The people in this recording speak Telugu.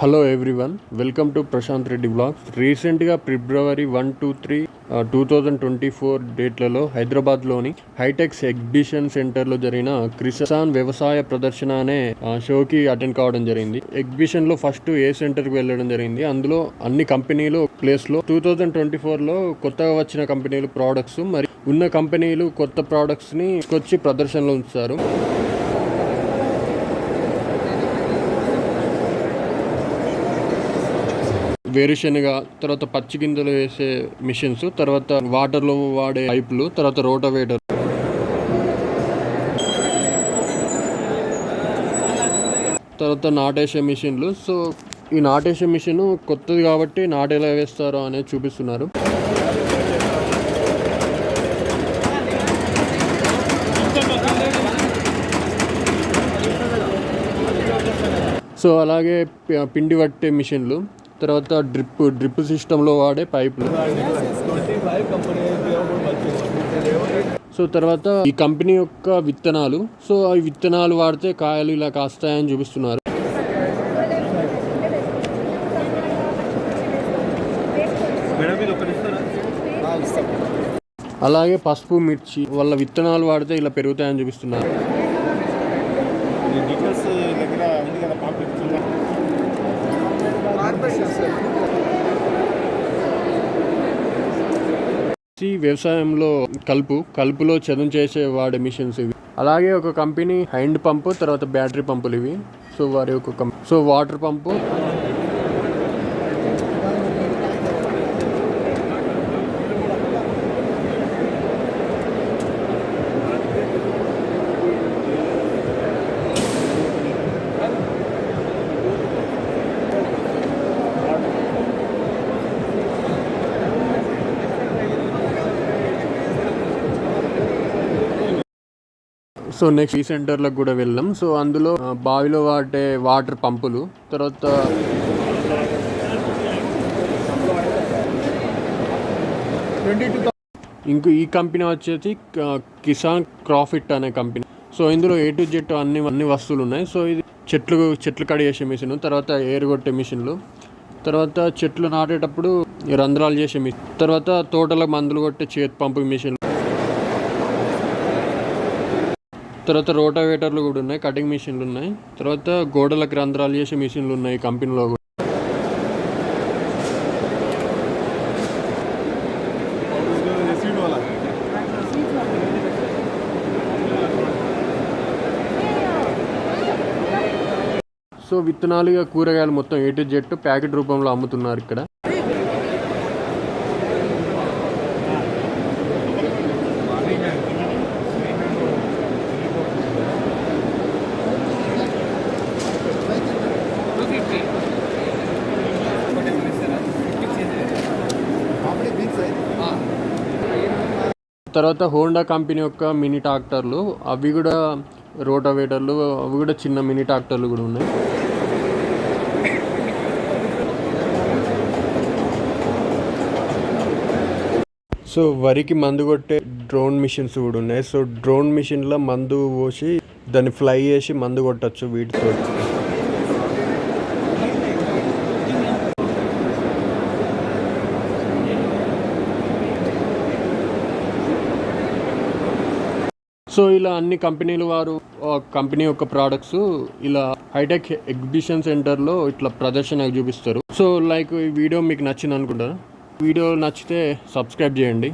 Hello everyone welcome to Prashant Reddy blogs రీసెంట్గా February one two three two thousand twenty four డేట్లలో హైదరాబాద్లోని హైటెక్స్ ఎగ్జిబిషన్ సెంటర్లో జరిగిన క్రిసాన్ వ్యవసాయ ప్రదర్శన అనే షోకి అటెండ్ కావడం జరిగింది. ఎగ్జిబిషన్లో ఫస్ట్ ఏ సెంటర్కి వెళ్ళడం జరిగింది. అందులో అన్ని కంపెనీలు ప్లేస్లో టూ థౌజండ్ ట్వంటీ ఫోర్లో కొత్తగా వచ్చిన కంపెనీలు ప్రోడక్ట్స్ మరి ఉన్న కంపెనీలు కొత్త ప్రోడక్ట్స్ని వచ్చి ప్రదర్శనలో ఉంచుతారు వేరుశనగ తర్వాత పచ్చి గింజలు వేసే మిషన్స్ తర్వాత వాటర్లో వాడే పైపులు తర్వాత రోటవేటర్. తర్వాత నాటేసే మిషన్లు. సో ఈ నాటేసే మిషన్ కొత్తది కాబట్టి నాటేలా వేస్తారో అనేది చూపిస్తున్నారు. సో అలాగే పిండి పట్టే మిషన్లు. తర్వాత డ్రిప్ డ్రిప్ సిస్టంలో వాడే పైపులు. సో తర్వాత ఈ కంపెనీ యొక్క విత్తనాలు. సో ఈ విత్తనాలు వాడితే కాయలు ఇలా కాస్తాయని చూపిస్తున్నారు. అలాగే పసుపు మిర్చి వాళ్ళ విత్తనాలు వాడితే ఇలా పెరుగుతాయని చూపిస్తున్నారు. దగ్గర సి వ్యవసాయంలో కలుపు కలుపులో చదును చేసే వాడే మిషన్స్ ఇవి. అలాగే ఒక కంపెనీ హ్యాండ్ పంపు తర్వాత బ్యాటరీ పంపులు ఇవి. సో వారి యొక్క so water pump. So next ఈ సెంటర్లకు కూడా వెళ్ళాం సో అందులో బావిలో వాడే వాటర్ పంపులు తర్వాత ఇంకో ఈ కంపెనీ వచ్చేసి కిసాన్ క్రాఫిట్ అనే కంపెనీ సో ఇందులో ఏ టు జెట్ అన్ని అన్ని వస్తువులు ఉన్నాయి. సో ఇది చెట్లు చెట్లు కడిగేసే మిషన్ తర్వాత ఎయిర్ కొట్టే మిషన్లు తర్వాత చెట్లు నాటేటప్పుడు రంధ్రాలు చేసే మిషన్ తర్వాత తోటలకు మందులు కొట్టే చేతి పంపు మిషన్ తర్వాత రోటావేటర్లు కూడా ఉన్నాయి కటింగ్ మిషన్లు ఉన్నాయి. తర్వాత గోడలకు రంధ్రాలు చేసే మిషన్లు ఉన్నాయి కంపెనీలో కూడా. సో విత్తనాలుగా కూరగాయలు మొత్తం ఏ టు జెట్ ప్యాకెట్ రూపంలో అమ్ముతున్నారు ఇక్కడ. తర్వాత హోండా కంపెనీ యొక్క మినీ ట్రాక్టర్లు అవి కూడా రోటోవేటర్లు అవి కూడా చిన్న మినీ ట్రాక్టర్లు కూడా ఉన్నాయి. సో వరికి మందు కొట్టే డ్రోన్ మిషన్స్ కూడా ఉన్నాయి. సో డ్రోన్ మిషన్లో మందు పోసి దాన్ని ఫ్లై చేసి మందు కొట్టచ్చు వీటితో సో ఇలా అన్ని కంపెనీలు వారు కంపెనీ యొక్క ప్రోడక్ట్స్ ఇలా హైటెక్ ఎగ్జిబిషన్ సెంటర్లో ఇట్లా ప్రదర్శన చూపిస్తారు. సో లైక్ ఈ వీడియో మీకు నచ్చింది అనుకుంటాను వీడియో నచ్చితే సబ్స్క్రైబ్ చేయండి.